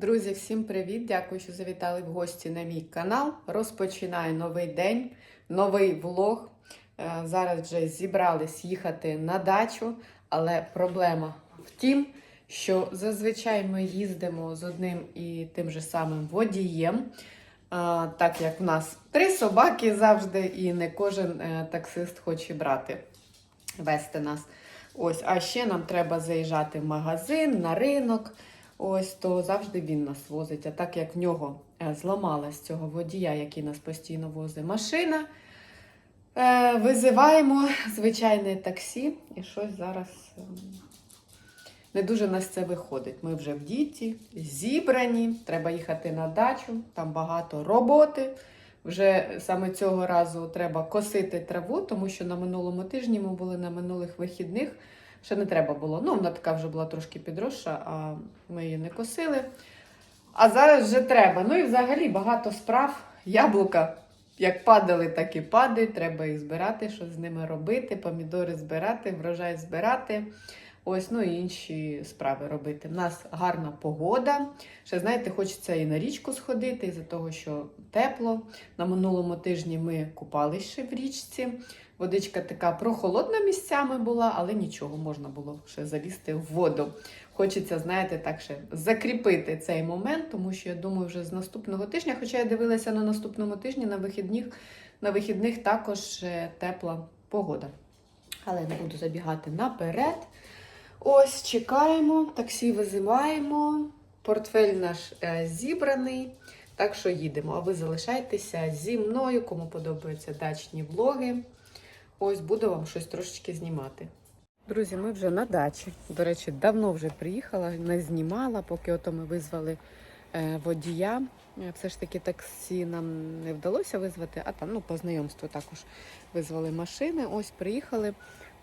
Друзі, всім привіт! Дякую, що завітали в гості на мій канал. Розпочинаю новий день, новий влог. Е, Зараз вже зібрались їхати на дачу, але проблема в тім, що зазвичай ми їздимо з одним і тим же самим водієм. Е, Так як в нас три собаки завжди, і не кожен е, таксист хоче брати, вести нас. Ось, а ще нам треба заїжджати в магазин, на ринок. Ось то завжди він нас возить. А так як в нього е, зламалась цього водія, який нас постійно возить машина, е, визиваємо звичайне таксі, і щось зараз ем, не дуже нас це виходить. Ми вже в діті, зібрані, треба їхати на дачу, там багато роботи. Вже саме цього разу треба косити траву, тому що на минулому тижні ми були на минулих вихідних. Ще не треба було. Ну, вона така вже була трошки підросша, а ми її не косили. А зараз вже треба. Ну і взагалі багато справ. Яблука як падали, так і падають. Треба їх збирати, що з ними робити, помідори збирати, врожай збирати. Ось, ну і інші справи робити. У нас гарна погода. Ще, знаєте, хочеться і на річку сходити, із-за того, що тепло. На минулому тижні ми купалися ще в річці. Водичка така прохолодна місцями була, але нічого, можна було ще залізти в воду. Хочеться, знаєте, так ще закріпити цей момент, тому що я думаю, вже з наступного тижня, хоча я дивилася на наступному тижні на вихідних, на вихідних також е, тепла погода. Але не буду забігати наперед. Ось чекаємо, таксі визиваємо. Портфель наш е, зібраний. Так що їдемо. А ви залишайтеся зі мною, кому подобаються дачні влоги. Ось буду вам щось трошечки знімати. Друзі, ми вже на дачі. До речі, давно вже приїхала, не знімала, поки ото ми визвали е, водія. Все ж таки таксі нам не вдалося визвати, а там ну, по знайомству також визвали машини. Ось приїхали.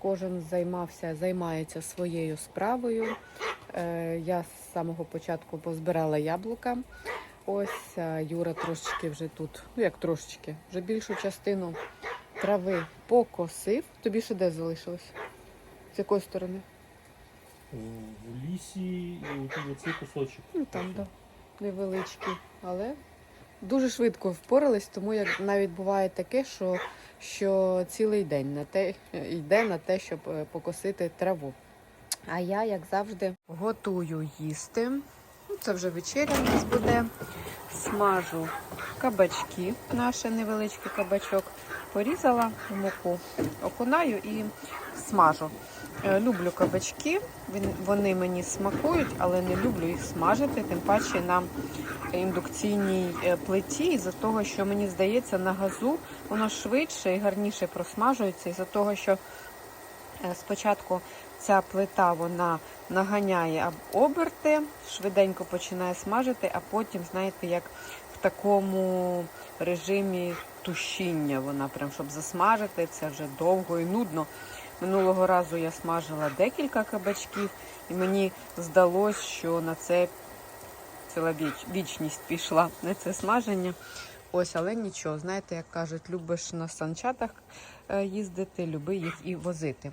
Кожен займався, займається своєю справою. Е, я з самого початку позбирала яблука. Ось Юра трошечки вже тут, ну як трошечки, вже більшу частину трави покосив. Тобі ще де залишилось? З якої сторони? В лісі і от цей кусочок. Ну там, да. Невеличкий. Але дуже швидко впорались, тому як навіть буває таке, що, що цілий день на те, йде на те, щоб е, покосити траву. А я, як завжди, готую їсти. Ну, Це вже вечеря у нас буде. Смажу кабачки, наш невеличкий кабачок. Порізала муку, окунаю і смажу. Е, Люблю кабачки, вони мені смакують, але не люблю їх смажити, тим паче на індукційній е, плиті, із-за того, що мені здається, на газу воно швидше і гарніше просмажується, із-за того, що е, спочатку ця плита вона наганяє об- оберти, швиденько починає смажити, а потім, знаєте, як в такому режимі тушіння вона прям щоб засмажити, це вже довго і нудно. Минулого разу я смажила декілька кабачків, і мені здалось, що на це ціла віч- вічність пішла на це смаження. Ось, але нічого, знаєте, як кажуть, любиш на санчатах е, їздити, люби їх і возити.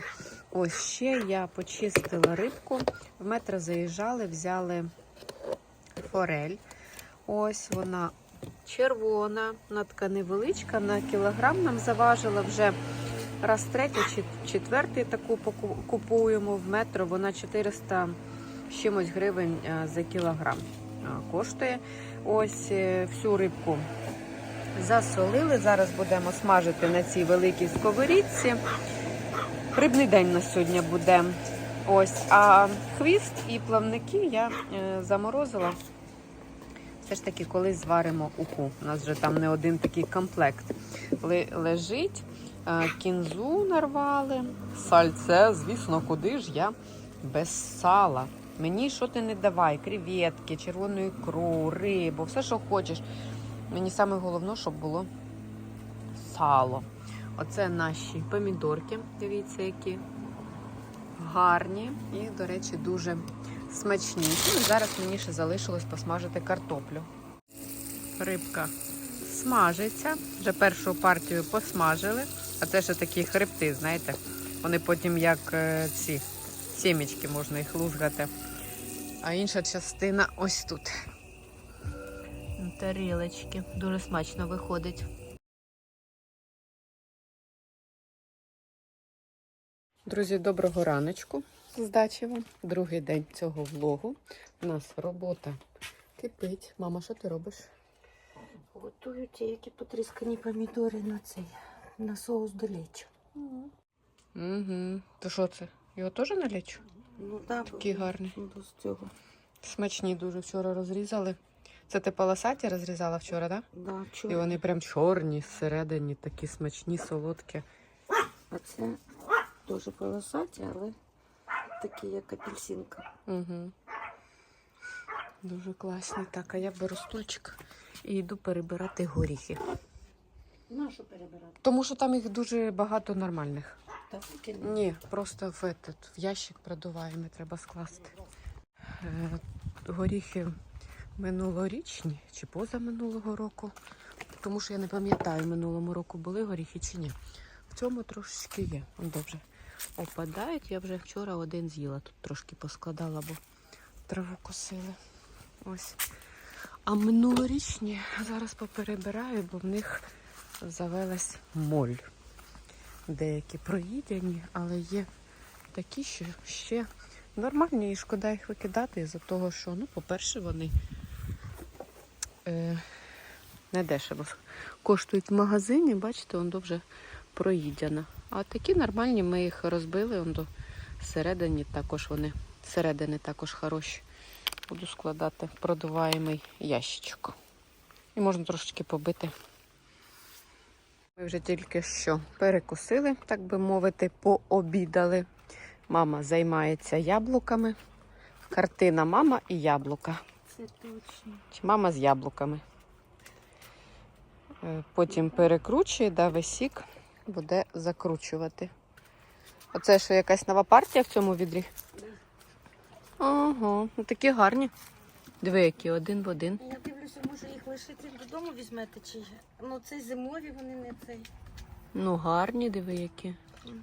Ось ще я почистила рибку. В метро заїжджали, взяли форель. Ось вона червона, вона невеличка, на кілограм нам заважила вже раз третій чи четвертий таку купуємо в метро. Вона 400 чимось гривень е, за кілограм е, коштує. Ось всю рибку засолили. Зараз будемо смажити на цій великій сковорідці. Рибний день на сьогодні буде. Ось, а хвіст і плавники я е, заморозила. Все ж таки, колись зваримо уху. У нас вже там не один такий комплект Ле- лежить. Е, Кінзу нарвали. Сальце, звісно, куди ж я без сала. Мені що ти не давай, креветки, червону ікру, рибу, все, що хочеш. Мені саме головне, щоб було сало. Оце наші помідорки. Дивіться, які гарні і, до речі, дуже смачні. Ну, і зараз мені ще залишилось посмажити картоплю. Рибка смажиться. Вже першу партію посмажили. А це ще такі хребти, знаєте. Вони потім як е, ці сімечки можна їх лузгати. А інша частина ось тут. Тарілочки. Дуже смачно виходить. Друзі, доброго раночку. Здачі вам. Другий день цього влогу. У нас робота кипить. Мама, що ти робиш? Готую ті, які потріскані помідори на цей на соус до лечо. Угу. То що це? Його теж налічу? Ну так, Такий гарний. Ну, з цього. Смачні дуже вчора розрізали. Це ти полосаті розрізала вчора, так? Да, Да? І вони прям чорні зсередині, такі смачні, солодкі. А це дуже полосаті, але такі, як апельсинка. Угу. Дуже класні. Так, а я беру стульчик і йду перебирати горіхи. Нашу перебирати. Тому що там їх дуже багато нормальних. Так, викине. Ні, просто в, этот, в ящик продуваємо, треба скласти. Е, горіхи минулорічні чи позаминулого року. Тому що я не пам'ятаю, минулому року були горіхи чи ні. В цьому трошечки є. Он добре опадають. Я вже вчора один з'їла. Тут трошки поскладала, бо траву косили. Ось. А минулорічні зараз поперебираю, бо в них завелась моль. Деякі проїдені, але є такі, що ще нормальні і шкода їх викидати із-за того, що, ну, по-перше, вони е, не дешево коштують в магазині, бачите, воно вже проїдяна. А такі нормальні, ми їх розбили, он до всередині також вони, всередини також хороші. Буду складати продуваємий ящичок. І можна трошечки побити. Ми вже тільки що перекусили, так би мовити, пообідали. Мама займається яблуками. Картина мама і яблука. Це точно. Мама з яблуками. Е, Потім перекручує, дави сік, буде закручувати. Оце що якась нова партія в цьому відрі? Ага, ну такі гарні. Диви, які один в один. Я дивлюся, може їх лишити додому візьмете чи ну це зимові вони не цей. Ну, гарні, диви, які. Угу.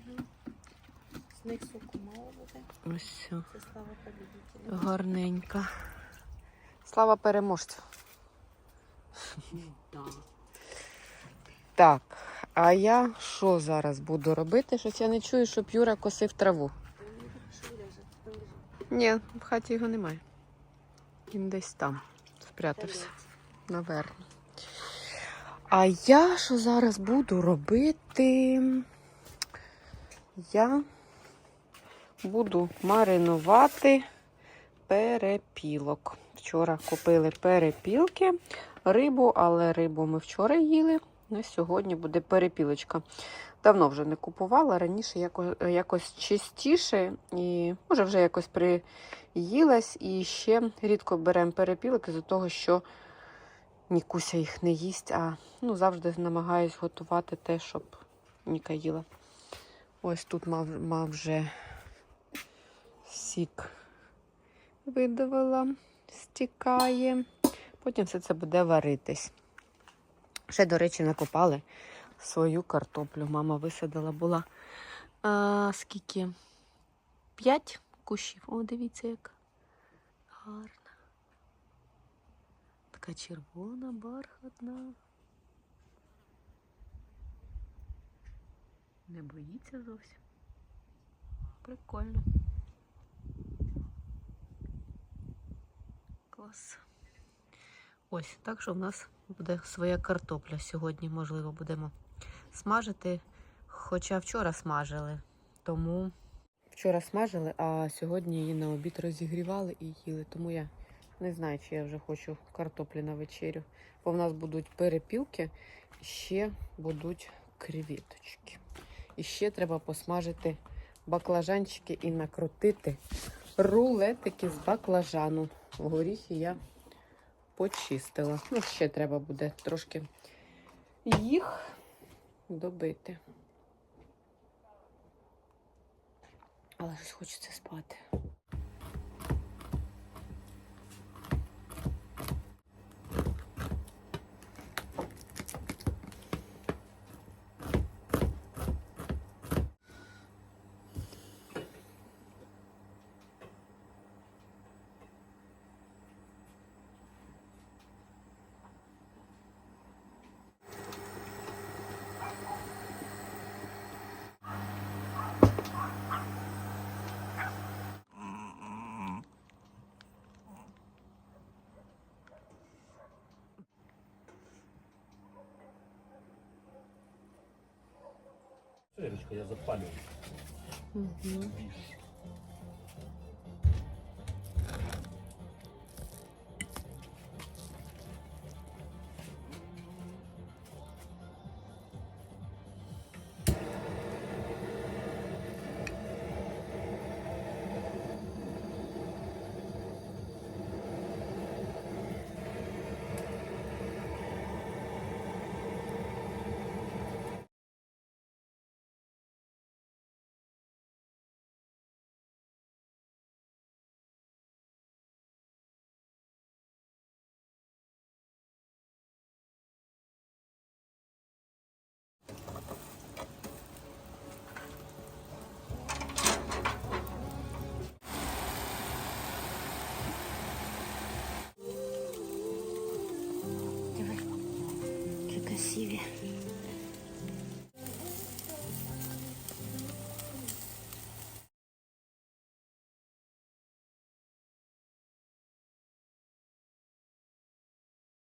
З них соку мало буде. Ось все. Це слава побідителю. Гарненька. Слава переможцю. Да. Так, а я що зараз буду робити? Щось я не чую, щоб Юра косив траву. Ні, в хаті його немає. Він десь там спрятався, наверно. А я що зараз буду робити? Я буду маринувати перепілок. Вчора купили перепілки, рибу, але рибу ми вчора їли. На сьогодні буде перепілочка. Давно вже не купувала, раніше якось, якось частіше і може вже якось приїлась. І ще рідко беремо перепілок із-за того, що Нікуся їх не їсть, а ну, завжди намагаюсь готувати те, щоб Ніка їла. Ось тут мав, мав вже сік видавила, стікає. Потім все це буде варитись. Ще, до речі, накопали свою картоплю. Мама висадила була. А, скільки? П'ять кущів. О, дивіться, як гарно. Така червона, бархатна. Не боїться зовсім. Прикольно. Клас. Ось, так що в нас буде своя картопля. Сьогодні, можливо, будемо смажити. Хоча вчора смажили, тому. Вчора смажили, а сьогодні її на обід розігрівали і їли. Тому я не знаю, чи я вже хочу картоплі на вечерю. Бо в нас будуть перепілки, ще будуть креветочки. І ще треба посмажити баклажанчики і накрутити рулетики з баклажану. Горіхи я почистила. Ну, ще треба буде трошки їх добити. Але щось хочеться спати. Ирочка, я запалюю. Угу.